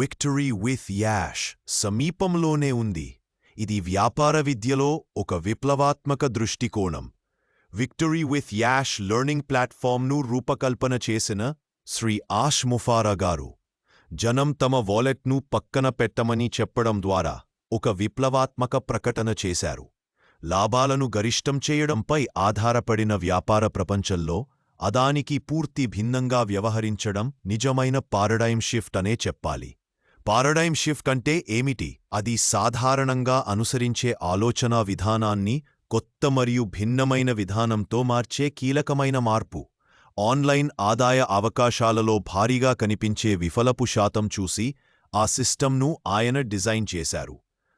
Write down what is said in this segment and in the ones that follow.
Victory with ash సమీపంలోనే ఉంది. ఇది వ్యాపార విద్యలో ఒక విప్లవాత్మక దృష్టికోణం. విక్టరీ విత్ యాష్ లెర్నింగ్ ప్లాట్ఫామ్ను రూపకల్పన చేసిన శ్రీ ఆష్ ముఫారా గారు జనం తమ వాలెట్ను పక్కన పెట్టమని చెప్పడం ద్వారా ఒక విప్లవాత్మక ప్రకటన చేశారు. లాభాలను గరిష్టం చేయడంపై ఆధారపడిన వ్యాపార ప్రపంచంలో అదానికి పూర్తి భిన్నంగా వ్యవహరించడం నిజమైన పారడైమ్ షిఫ్ట్ అనే చెప్పాలి. పారడైమ్ షిఫ్ట్ అంటే ఏమిటి? అది సాధారణంగా అనుసరించే ఆలోచనా విధానాన్ని కొత్త మరియు భిన్నమైన విధానంతో మార్చే కీలకమైన మార్పు. ఆన్లైన్ ఆదాయ అవకాశాలలో భారీగా కనిపించే విఫలపు శాతం చూసి ఆ సిస్టమ్ను ఆయన డిజైన్ చేశారు.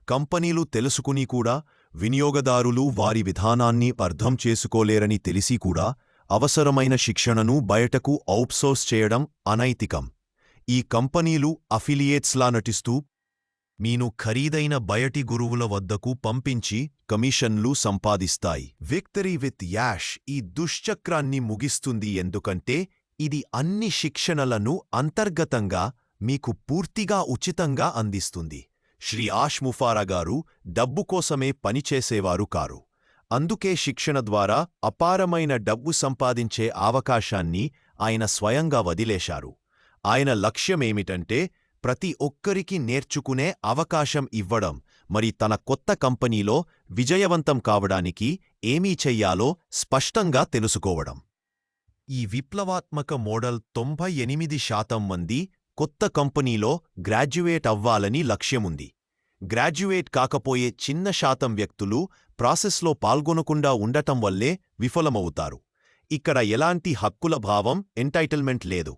కంపెనీలు తెలుసుకుని కూడా వినియోగదారులు వారి విధానాన్ని అర్థం చేసుకోలేరని తెలిసి కూడా అవసరమైన శిక్షణను బయటకు ఔట్సోర్స్ చేయడం అనైతికం. ఈ కంపెనీలు అఫిలియేట్స్లా నటిస్తూ మీను ఖరీదైన బయటి గురువుల వద్దకు పంపించి కమిషన్లు సంపాదిస్తాయి. విక్టరీ విత్ యాష్ ఈ దుశ్చక్రాన్ని ముగిస్తుంది ఎందుకంటే ఇది అన్ని శిక్షణలను అంతర్గతంగా మీకు పూర్తిగా ఉచితంగా అందిస్తుంది. శ్రీ ఆష్ ముఫారా గారు డబ్బు కోసమే పనిచేసేవారు కారు. అందుకే శిక్షణ ద్వారా అపారమైన డబ్బు సంపాదించే అవకాశాన్ని ఆయన స్వయంగా వదిలేశారు. ఆయన లక్ష్యమేమిటంటే ప్రతి ఒక్కరికి నేర్చుకునే అవకాశం ఇవ్వడం. మరి తన కొత్త కంపెనీలో విజయవంతం కావడానికి ఏమీ చెయ్యాలో స్పష్టంగా తెలుసుకోవడం. ఈ విప్లవాత్మక మోడల్ తొంభై ఎనిమిది శాతం మంది కొత్త కంపెనీలో గ్రాడ్యుయేట్ అవ్వాలని లక్ష్యముంది. గ్రాడ్యుయేట్ కాకపోయే చిన్న శాతం వ్యక్తులు ప్రాసెస్లో పాల్గొనకుండా ఉండటం వల్లే విఫలమవుతారు. ఇక్కడ ఎలాంటి హక్కుల భావం ఎంటైటిల్మెంట్ లేదు.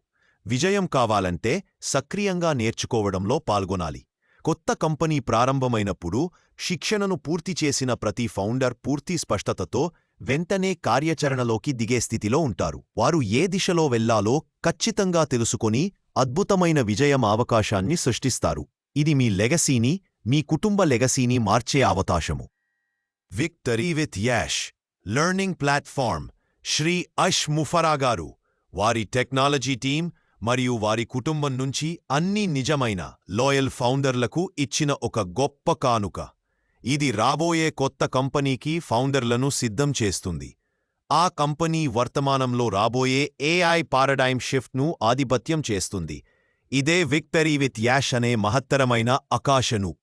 విజయం కావాలంటే సక్రియంగా నేర్చుకోవడంలో పాల్గొనాలి. కొత్త కంపెనీ ప్రారంభమైనప్పుడు శిక్షణను పూర్తి చేసిన ప్రతి ఫౌండర్ పూర్తి స్పష్టతతో వెంటనే కార్యాచరణలోకి దిగే స్థితిలో ఉంటారు. వారు ఏ దిశలో వెళ్ళాలో ఖచ్చితంగా తెలుసుకొని అద్భుతమైన విజయం అవకాశాన్ని సృష్టిస్తారు. ఇది మీ లెగసీని మీ కుటుంబ లెగసీని మార్చే అవకాశము. Victory with Ash learning platform Shri అష్ ముఫరా గారు వారి టెక్నాలజీ టీం మరియు వారి కుటుంబం నుంచి అన్ని నిజమైన లోయల్ ఫౌండర్లకు ఇచ్చిన ఒక గొప్ప కానుక. ఇది రాబోయే కొత్త కంపెనీకి ఫౌండర్లను సిద్ధం చేస్తుంది. ఆ కంపెనీ వర్తమానంలో రాబోయే ఏఐ పారడైమ్ షిఫ్ట్ను ఆధిపత్యం చేస్తుంది. ఇదే విక్టరీ విత్ యాష్ అనే మహత్తరమైన ఆకాశను.